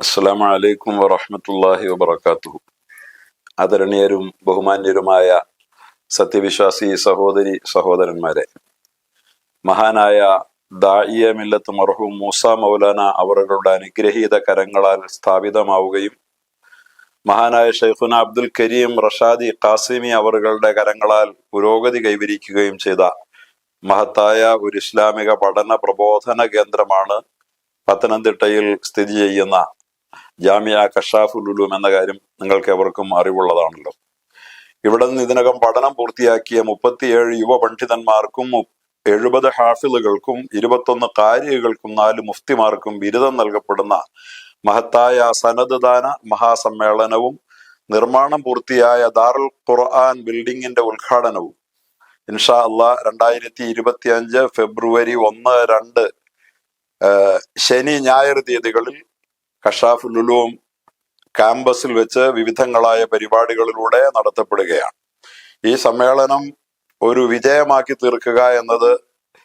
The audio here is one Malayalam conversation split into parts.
അസ്സലാമു വലൈക്കും വറഹമത്തല്ലാഹി വബറകാതുഹു ആദരണീയരും ബഹുമാന്യരുമായ സത്യവിശ്വാസി സഹോദരി സഹോദരന്മാരെ മഹാനായ ദായിയ മില്ലത്ത് മർഹൂം മൂസ മൗലാന അവരുടെ അനുഗ്രഹീത കരങ്ങളാൽ സ്ഥാപിതമാവുകയും മഹാനായ ഷെയ്ഖുന അബ്ദുൽ കരീം റഷാദി ഖാസിമി അവറുകളുടെ കരങ്ങളാൽ പുരോഗതി കൈവരിക്കുകയും ചെയ്ത മഹത്തായ ഒരു ഇസ്ലാമിക പഠന പ്രബോധന കേന്ദ്രമാണ് പത്തനംതിട്ടയിൽ സ്ഥിതി ചെയ്യുന്ന ജാമിയ കഷാഫുൽ ഉലൂം എന്ന കാര്യം നിങ്ങൾക്ക് എവർക്കും അറിവുള്ളതാണല്ലോ. ഇവിടെ നിന്ന് ഇതിനകം പഠനം പൂർത്തിയാക്കിയ മുപ്പത്തിയേഴ് യുവ പണ്ഡിതന്മാർക്കും എഴുപത് ഹാഫിളുകൾക്കും ഇരുപത്തൊന്ന് കാരികൾക്കും നാല് മുഫ്തിമാർക്കും ബിരുദം നൽകപ്പെടുന്ന മഹത്തായ സനദ് ദാന മഹാസമ്മേളനവും നിർമ്മാണം പൂർത്തിയായ ദാറുൽ ഖുർആൻ ബിൽഡിംഗിന്റെ ഉദ്ഘാടനവും. ഇൻഷാ അള്ളാ രണ്ടായിരത്തി ഇരുപത്തി അഞ്ച് ഫെബ്രുവരി ഒന്ന് രണ്ട് ശനി ഞായർ തീയതികളിൽ കഷാഫുൽ ഉലൂം ക്യാമ്പസിൽ വെച്ച് വിവിധങ്ങളായ പരിപാടികളിലൂടെ നടത്തപ്പെടുകയാണ്. ഈ സമ്മേളനം ഒരു വിജയമാക്കി തീർക്കുക എന്നത്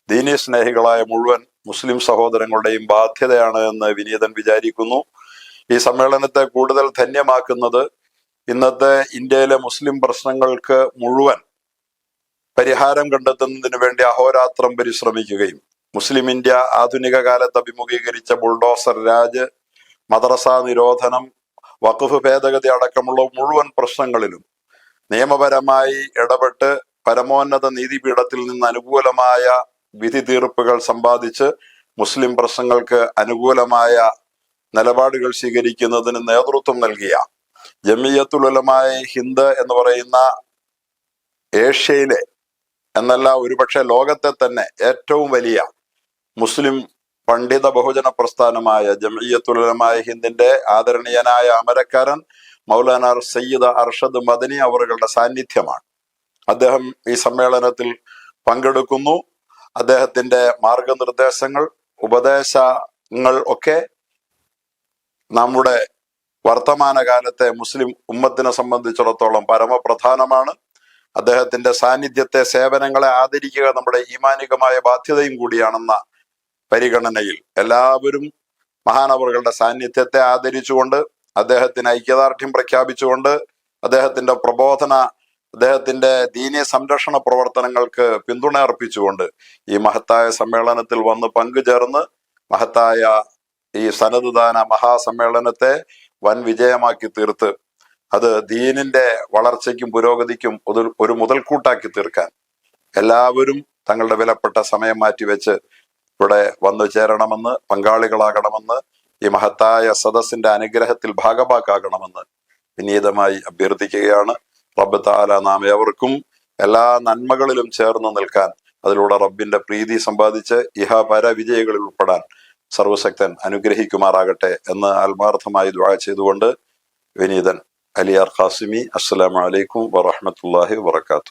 ദീനീ സ്നേഹികളായ മുഴുവൻ മുസ്ലിം സഹോദരങ്ങളുടെയും ബാധ്യതയാണ് എന്ന് വിനീതൻ വിചാരിക്കുന്നു. ഈ സമ്മേളനത്തെ കൂടുതൽ ധന്യമാക്കുന്നത് ഇന്നത്തെ ഇന്ത്യയിലെ മുസ്ലിം പ്രശ്നങ്ങൾക്ക് മുഴുവൻ പരിഹാരം കണ്ടെത്തുന്നതിന് വേണ്ടി അഹോരാത്രം പരിശ്രമിക്കുകയും മുസ്ലിം ഇന്ത്യ ആധുനിക കാലത്ത് അഭിമുഖീകരിച്ച ബുൾഡോസർ രാജ് മദ്രസ നിരോധനം വഖഫ് ഭേദഗതി അടക്കമുള്ള മുഴുവൻ പ്രശ്നങ്ങളിലും നിയമപരമായി ഇടപെട്ട് പരമോന്നത നീതിപീഠത്തിൽ നിന്ന് അനുകൂലമായ വിധി തീർപ്പുകൾ സമ്പാദിച്ച് മുസ്ലിം പ്രശ്നങ്ങൾക്ക് അനുകൂലമായ നിലപാടുകൾ സ്വീകരിക്കുന്നതിന് നേതൃത്വം നൽകിയ ജമിയത്തുലമായ ഹിന്ദ് എന്ന് പറയുന്ന ഏഷ്യയിലെ എന്നല്ല ഒരുപക്ഷെ ലോകത്തെ തന്നെ ഏറ്റവും വലിയ മുസ്ലിം പണ്ഡിത ബഹുജന പ്രസ്ഥാനമായ ജമിയത്തുലമായ ഹിന്ദിന്റെ ആദരണീയനായ അമരക്കാരൻ മൗലാന സയ്യിദ് അർഷദ് മദനി അവറുകളുടെ സാന്നിധ്യമാണ്. അദ്ദേഹം ഈ സമ്മേളനത്തിൽ പങ്കെടുക്കുന്നു. അദ്ദേഹത്തിന്റെ മാർഗനിർദ്ദേശങ്ങൾ ഉപദേശങ്ങൾ ഒക്കെ നമ്മുടെ വർത്തമാനകാലത്തെ മുസ്ലിം ഉമ്മത്തിനെ സംബന്ധിച്ചിടത്തോളം പരമപ്രധാനമാണ്. അദ്ദേഹത്തിന്റെ സാന്നിധ്യത്തെ സേവനങ്ങളെ ആദരിക്കുക നമ്മുടെ ഈമാനികമായ ബാധ്യതയും കൂടിയാണെന്ന പരിഗണനയിൽ എല്ലാവരും മഹാനവറുകളുടെ സാന്നിധ്യത്തെ ആദരിച്ചുകൊണ്ട് അദ്ദേഹത്തിന് ഐക്യദാർഢ്യം പ്രഖ്യാപിച്ചുകൊണ്ട് അദ്ദേഹത്തിന്റെ പ്രബോധന അദ്ദേഹത്തിന്റെ ദീനീയ സംരക്ഷണ പ്രവർത്തനങ്ങൾക്ക് പിന്തുണ അർപ്പിച്ചുകൊണ്ട് ഈ മഹത്തായ സമ്മേളനത്തിൽ വന്ന് പങ്കുചേർന്ന് മഹത്തായ ഈ സനതുദാന മഹാസമ്മേളനത്തെ വൻ വിജയമാക്കി തീർത്ത്. അത് ദീനിന്റെ വളർച്ചയ്ക്കും പുരോഗതിക്കും ഒരു- മുതൽക്കൂട്ടാക്കി തീർക്കാൻ എല്ലാവരും തങ്ങളുടെ വിലപ്പെട്ട സമയം മാറ്റിവെച്ച് ഇവിടെ വന്നു ചേരണമെന്ന് പങ്കാളികളാകണമെന്ന് ഈ മഹത്തായ സദസ്സിന്റെ അനുഗ്രഹത്തിൽ ഭാഗമാക്കാകണമെന്ന് വിനീതമായി അഭ്യർത്ഥിക്കുകയാണ്. റബ്ബ് താല നാം ഏവർക്കും എല്ലാ നന്മകളിലും ചേർന്ന് നിൽക്കാൻ അതിലൂടെ റബ്ബിന്റെ പ്രീതി സമ്പാദിച്ച് ഇഹാപര പര വിജയികളിൽ ഉൾപ്പെടാൻ സർവശക്തൻ അനുഗ്രഹിക്കുമാറാകട്ടെ എന്ന് ആത്മാർത്ഥമായി ദ്വാ ചെയ്തുകൊണ്ട് വിനീതൻ അലിയാർ ഖാസിമി അസ്സലാമലൈക്കും വറഹ്മത്തുള്ളാഹി വബറകാതുഹു.